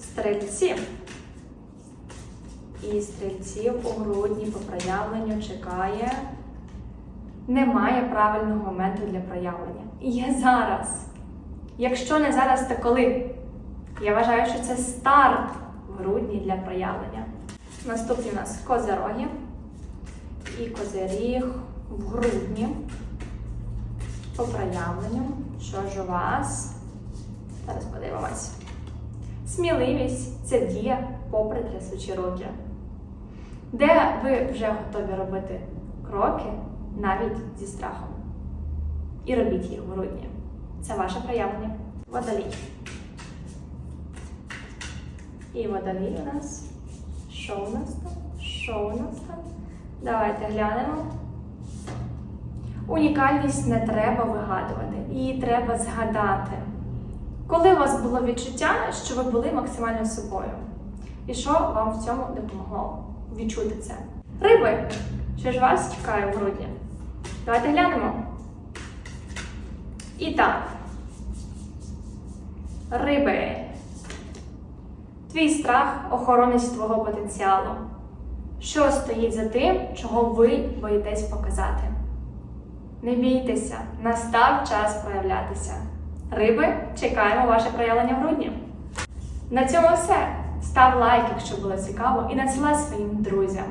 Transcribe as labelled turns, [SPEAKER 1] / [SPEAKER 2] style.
[SPEAKER 1] стрільці. І стрільців у грудні по проявленню чекає. Немає правильного моменту для проявлення. Є зараз. Якщо не зараз, то коли? Я вважаю, що це старт в грудні для проявлення. Наступні у нас козероги і козиріг в грудні. По проявленню, що ж у вас? Зараз подивимось. Сміливість це дія попри трясучі руки. Де ви вже готові робити кроки навіть зі страхом. І робіть їх в грудні. Це ваше проявлення. Водолій. І водолій у нас. Що у нас там? Що у нас там? Давайте глянемо. Унікальність не треба вигадувати, її треба згадати. Коли у вас було відчуття, що ви були максимально собою? І що вам в цьому допомогло відчути це? Риби! Що ж вас чекає в грудні? Давайте глянемо. І так. Риби. Твій страх охоронець твого потенціалу. Що стоїть за тим, чого ви боїтесь показати? Не бійтеся, настав час проявлятися. Риби, чекаємо ваше проявлення в грудні. На цьому все. Став лайк, якщо було цікаво, і надсилай своїм друзям.